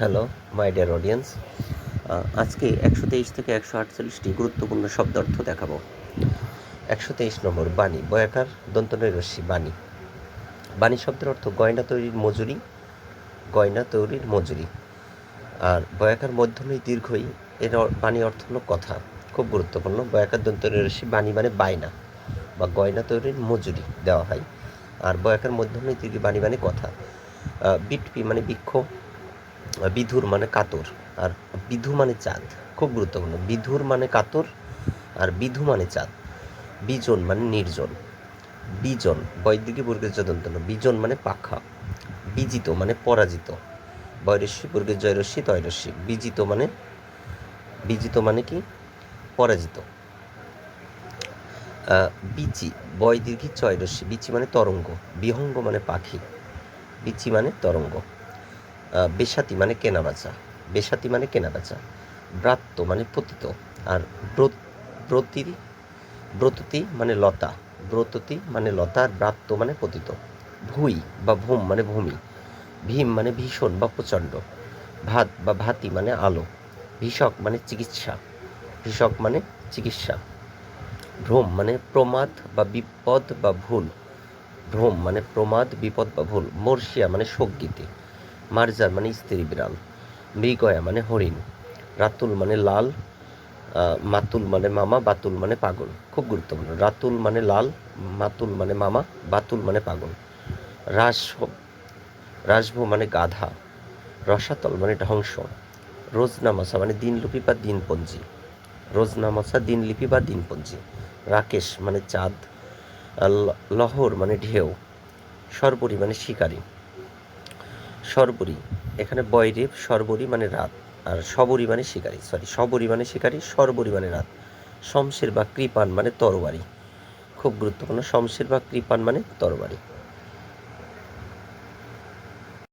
Hello my dear audience আজকে একশো তেইশ থেকে একশো আটচল্লিশটি গুরুত্বপূর্ণ শব্দার্থ দেখাবো। একশো তেইশ নম্বর, বাণী, বয়াকার দন্তনের রশ্মি, বাণী। বাণী শব্দের অর্থ গয়না তৈরির মজুরি, গয়না তৈরির মজুরি। আর বয়াকার মধ্যমই দীর্ঘই, এর বাণী অর্থ হলো কথা। খুব গুরুত্বপূর্ণ, বয়াকার দন্তনের রশ্মি, বাণী মানে বায়না, বা গয়না তৈরির মজুরি দেওয়া হয়। আর বয়াকার মধ্যমই দীর্ঘ, বাণী মানে কথা। বিটপি মানে বৃক্ষ আর বিধুর মানে কাতর, আর বিধু মানে চাঁদ, খুব গুরুত্বপূর্ণ। বিধুর মানে কাতর, আর বিধু মানে চাঁদ। বিজন মানে নির্জন। বিজন, বৈদিকী বর্গের যদন্তন বিজন মানে পাখা। বিজিত মানে পরাজিত। বৈরস্যি বর্গের জয়রস্যি, তৈরস্যি। বিজিত মানে বিজিত মানে কি? পরাজিত। বিচি বয় দীর্ঘি চয়রস্যি। বিচি মানে তরঙ্গ। বিহঙ্গ মানে পাখি। বিচি মানে তরঙ্গ। বেসাতি মানে কেনা কেনাবেচা। বেসাতি মানে কেনা কেনাবেচা। ব্রাত্য মানে পতিত। আর ব্রত- ব্রততি মানে লতা। ব্রততি মানে লতা আর ব্রাত্য মানে পতিত। ভুই বা ভূম মানে ভূমি। ভীম মানে ভীষণ বা প্রচণ্ড। ভাত বা ভাতি মানে আলো। ভীষক মানে চিকিৎসা। ভীষক মানে চিকিৎসা। ভ্রম মানে প্রমাদ বা বিপদ বা ভুল। ভ্রম মানে প্রমাদ, বিপদ বা ভুল। মর্ষিয়া মানে শোকগীতি মার্জার মানে স্ত্রী বিড়াল। মৃগয়া মানে হরিণ। রাতুল মানে লাল মাতুল মানে মামা, বাতুল মানে পাগল। খুব গুরুত্বপূর্ণ। রাতুল মানে লাল, মাতুল মানে মামা, বাতুল মানে পাগল। রাসভ রাসভ মানে গাধা। রসাতল মানে ধ্বংস। রোজনামাসা মানে দিনলিপি বা দিনপঞ্জি। রোজনামাসা, দিনলিপি বা দিনপঞ্জি। রাকেশ মানে চাঁদ। লহর মানে ঢেউ। সর্বরী মানে শিকারী। সর্বরী। এখানে বয়রেব সর্বরী মানে রাত, আর সবরি মানে শিকারী। সরি সবরি মানে শিকারী, সর্বরি মানে রাত। শমশের বা কৃপান মানে তরবারি। খুব গুরুত্বপূর্ণ, শমশের বা কৃপান মানে তরবারি।